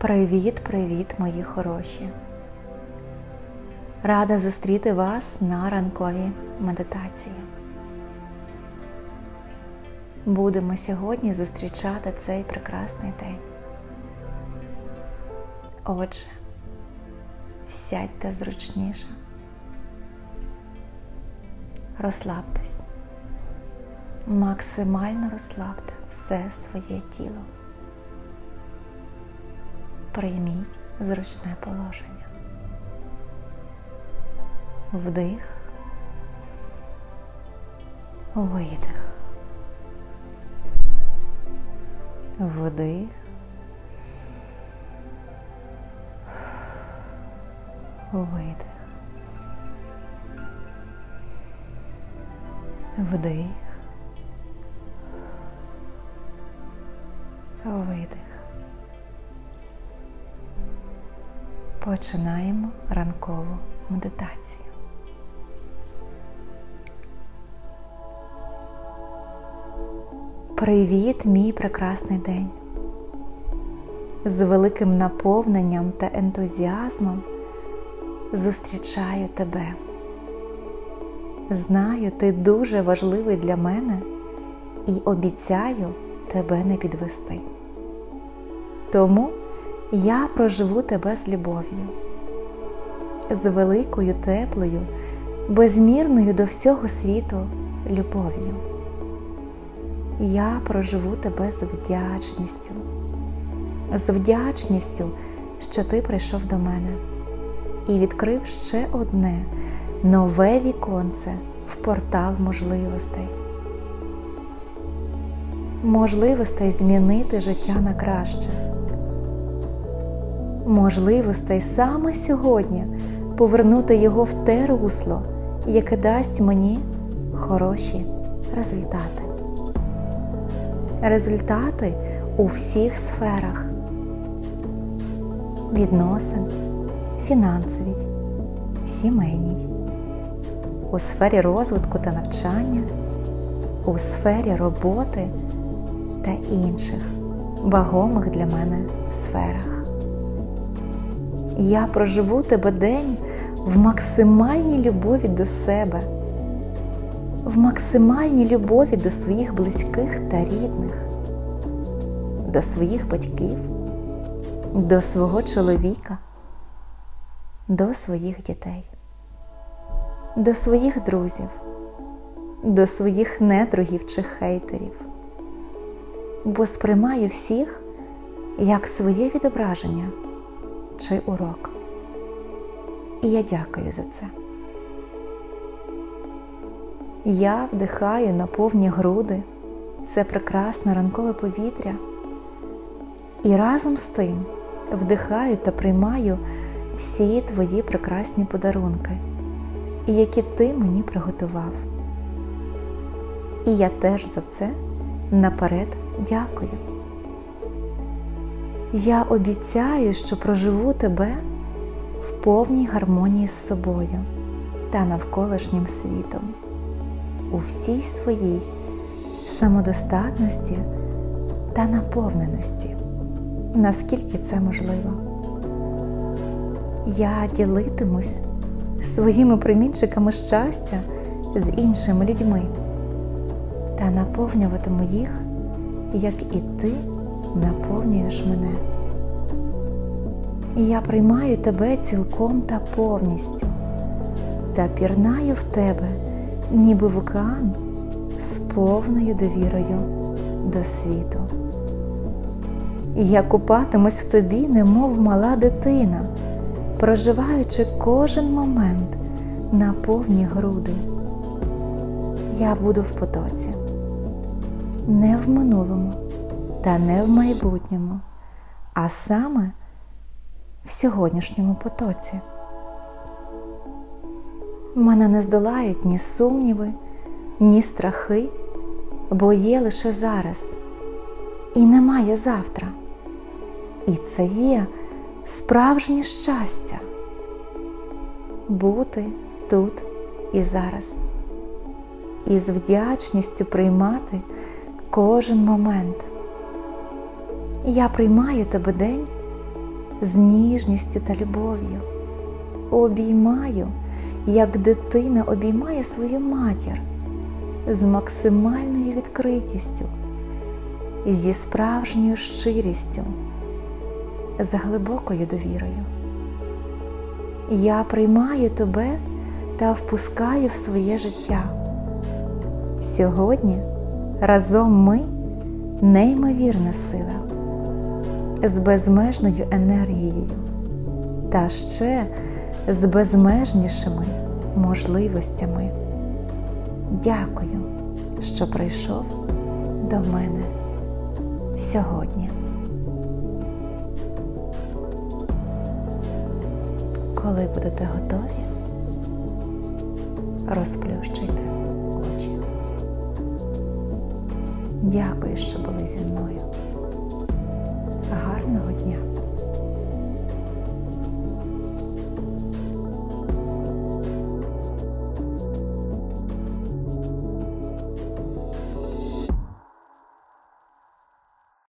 Привіт-привіт, мої хороші! Рада зустріти вас на ранковій медитації. Будемо сьогодні зустрічати цей прекрасний день. Отже, сядьте зручніше, розслабтесь, максимально розслабте все своє тіло. Прийміть зручне положення. Вдих, видих. Вдих. Видих. Вдих. Видих. Починаємо ранкову медитацію. Привіт, мій прекрасний день! З великим наповненням та ентузіазмом зустрічаю тебе. Знаю, ти дуже важливий для мене і обіцяю тебе не підвести. Тому я проживу тебе з любов'ю, з великою, теплою, безмірною до всього світу любов'ю. Я проживу тебе з вдячністю, з вдячністю, що ти прийшов до мене і відкрив ще одне нове віконце в портал можливостей. Можливостей змінити життя на краще. Можливостей саме сьогодні повернути його в те русло, яке дасть мені хороші результати. Результати у всіх сферах відносин, фінансовій, сімейній, у сфері розвитку та навчання, у сфері роботи та інших вагомих для мене сферах. Я проживу тебе день в максимальній любові до себе, в максимальній любові до своїх близьких та рідних, до своїх батьків, до свого чоловіка, до своїх дітей, до своїх друзів, до своїх недругів чи хейтерів, бо сприймаю всіх як своє відображення чи урок. І я дякую за це. Я вдихаю на повні груди це прекрасне ранкове повітря. І разом з тим вдихаю та приймаю всі твої прекрасні подарунки, які ти мені приготував. І я теж за це наперед дякую. Я обіцяю, що проживу тебе в повній гармонії з собою та навколишнім світом, у всій своїй самодостатності та наповненості, наскільки це можливо. Я ділитимусь своїми примінчиками щастя з іншими людьми та наповнюватиму їх, як і ти наповнюєш мене. І я приймаю тебе цілком та повністю та пірнаю в тебе, ніби в океан з повною довірою до світу. І я купатимусь в тобі, немов мала дитина, проживаючи кожен момент на повні груди. Я буду в потоці, не в минулому та не в майбутньому, а саме в сьогоднішньому потоці. Мене не здолають ні сумніви, ні страхи, бо є лише зараз і немає завтра. І це є справжнє щастя бути тут і зараз, і з вдячністю приймати кожен момент. Я приймаю тебе день з ніжністю та любов'ю. Обіймаю, як дитина обіймає свою матір з максимальною відкритістю, зі справжньою щирістю, з глибокою довірою. Я приймаю тебе та впускаю в своє життя. Сьогодні разом ми неймовірна сила з безмежною енергією та ще з безмежнішими можливостями. Дякую, що прийшов до мене сьогодні. Коли будете готові, розплющуйте очі. Дякую, що були зі мною. Гарного дня!